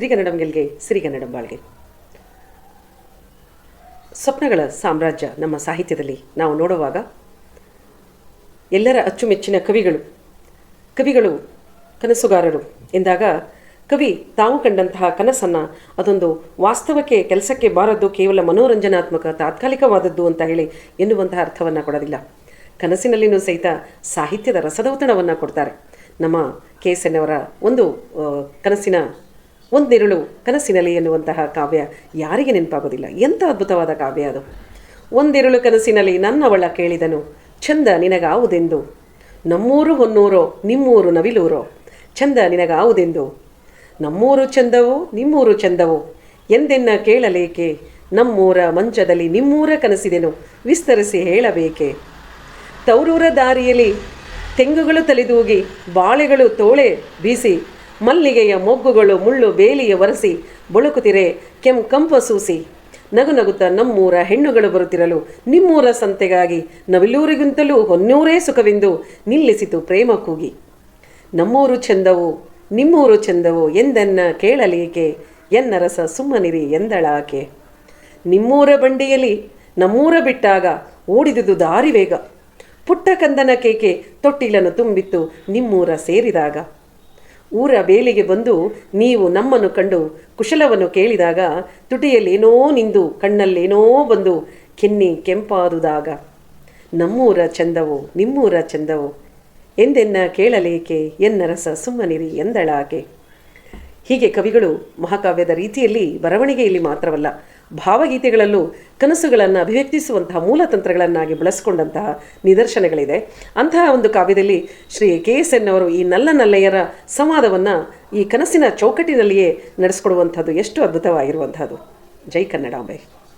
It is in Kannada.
ಸಿರಿಗನ್ನಡಂ ಗೆಲ್ಗೆ ಸಿರಿಗನ್ನಡಂ ಬಾಳ್ಗೆ. ಸ್ವಪ್ನಗಳ ಸಾಮ್ರಾಜ್ಯ ನಮ್ಮ ಸಾಹಿತ್ಯದಲ್ಲಿ ನಾವು ನೋಡುವಾಗ ಎಲ್ಲರ ಅಚ್ಚುಮೆಚ್ಚಿನ ಕವಿಗಳು ಕವಿಗಳು ಕನಸುಗಾರರು ಎಂದಾಗ ಕವಿ ತಾವು ಕಂಡಂತಹ ಕನಸನ್ನು ಅದೊಂದು ವಾಸ್ತವಕ್ಕೆ ಕೆಲಸಕ್ಕೆ ಬಾರದ್ದು ಕೇವಲ ಮನೋರಂಜನಾತ್ಮಕ ತಾತ್ಕಾಲಿಕವಾದದ್ದು ಅಂತ ಹೇಳಿ ಎನ್ನುವಂತಹ ಅರ್ಥವನ್ನು ಕೊಡೋದಿಲ್ಲ. ಕನಸಿನಲ್ಲಿನೂ ಸಹಿತ ಸಾಹಿತ್ಯದ ರಸದೌತಣವನ್ನು ಕೊಡ್ತಾರೆ. ನಮ್ಮ ಕೆ ಎಸ್ ಎನ್ ಅವರ ಒಂದು ಕನಸಿನ ಒಂದಿರುಳು ಕನಸಿನಲ್ಲಿ ಎನ್ನುವಂತಹ ಕಾವ್ಯ ಯಾರಿಗೆ ನೆನಪಾಗೋದಿಲ್ಲ? ಎಂಥ ಅದ್ಭುತವಾದ ಕಾವ್ಯ ಅದು. ಒಂದಿರುಳು ಕನಸಿನಲ್ಲಿ ನನ್ನವಳ ಕೇಳಿದನು ಚಂದ ನಿನಗಾವುದೆಂದು? ನಮ್ಮೂರು ಹೊನ್ನೂರೋ, ನಿಮ್ಮೂರು ನವಿಲೂರೋ? ಚಂದ ನಿನಗಾವುದೆಂದು? ನಮ್ಮೂರು ಚಂದವೋ ನಿಮ್ಮೂರು ಚಂದವೋ ಎಂದೆನ್ನ ಕೇಳಲೇಕೆ? ನಮ್ಮೂರ ಮಂಚದಲ್ಲಿ ನಿಮ್ಮೂರ ಕನಸಿದೆನು, ವಿಸ್ತರಿಸಿ ಹೇಳಬೇಕೆ? ತೌರೂರ ದಾರಿಯಲ್ಲಿ ತೆಂಗುಗಳು ತಲೆದೂಗಿ, ಬಾಳೆಗಳು ತೋಳೆ ಬೀಸಿ ಮಲ್ಲಿಗೆಯ ಮೊಗ್ಗುಗಳು ಮುಳ್ಳು ಬೇಲಿಯ ಒರೆಸಿ ಬಳುಕುತ್ತಿರೆ, ಕೆಂ ಕಂಪ ಸೂಸಿ. ನಗು ನಗುತ್ತಾ ನಮ್ಮೂರ ಹೆಣ್ಣುಗಳು ಬರುತ್ತಿರಲು, ನಿಮ್ಮೂರ ಸಂತೆಗಾಗಿ ನವಿಲೂರಿಗಿಂತಲೂ ಹೊನ್ನೂರೇ ಸುಖವೆಂದು ನಿಲ್ಲಿಸಿತು ಪ್ರೇಮ ಕೂಗಿ. ನಮ್ಮೂರು ಚೆಂದವು, ನಿಮ್ಮೂರು ಚಂದವು ಎಂದನ್ನ ಕೇಳಲೇಕೆ? ಎನ್ನರಸ ಸುಮ್ಮನಿರಿ ಎಂದಳಾಕೆ? ನಿಮ್ಮೂರ ಬಂಡಿಯಲ್ಲಿ ನಮ್ಮೂರ ಬಿಟ್ಟಾಗ ಓಡಿದುದು ದಾರಿ ವೇಗ ಪುಟ್ಟ ಕಂದನ ಕೇಕೆ ತೊಟ್ಟಿಲನ್ನು ತುಂಬಿತ್ತು ನಿಮ್ಮೂರ ಸೇರಿದಾಗ. ಊರ ಬೇಲಿಗೆ ಬಂದು ನೀವು ನಮ್ಮನ್ನು ಕಂಡು ಕುಶಲವನ್ನು ಕೇಳಿದಾಗ ತುಟಿಯಲ್ಲೇನೋ ನಿಂದು, ಕಣ್ಣಲ್ಲೇನೋ ಬಂದು ಕೆನ್ನಿ ಕೆಂಪಾದುದಾಗ, ನಮ್ಮೂರ ಚಂದವು, ನಿಮ್ಮೂರ ಚಂದವು, ಎಂದೆನ್ನ ಕೇಳಲೇಕೆ, ಎನ್ನರಸ ಸುಮ್ಮನಿರಿ ಎಂದಳಾಕೆ. ಹೀಗೆ ಕವಿಗಳು ಮಹಾಕಾವ್ಯದ ರೀತಿಯಲ್ಲಿ ಬರವಣಿಗೆಯಲ್ಲಿ ಮಾತ್ರವಲ್ಲ ಭಾವಗೀತೆಗಳಲ್ಲೂ ಕನಸುಗಳನ್ನು ಅಭಿವ್ಯಕ್ತಿಸುವಂತಹ ಮೂಲತಂತ್ರಗಳನ್ನಾಗಿ ಬಳಸಿಕೊಂಡಂತಹ ನಿದರ್ಶನಗಳಿದೆ. ಅಂತಹ ಒಂದು ಕಾವ್ಯದಲ್ಲಿ ಶ್ರೀ ಕೆ ಎಸ್ ಎನ್ ಅವರು ಈ ನಲ್ಲ ನಲ್ಲೆಯರ ಸಂವಾದವನ್ನು ಈ ಕನಸಿನ ಚೌಕಟ್ಟಿನಲ್ಲಿಯೇ ನಡೆಸ್ಕೊಡುವಂಥದ್ದು ಎಷ್ಟು ಅದ್ಭುತವಾಗಿರುವಂಥದ್ದು. ಜೈ ಕನ್ನಡಾಂಬೆ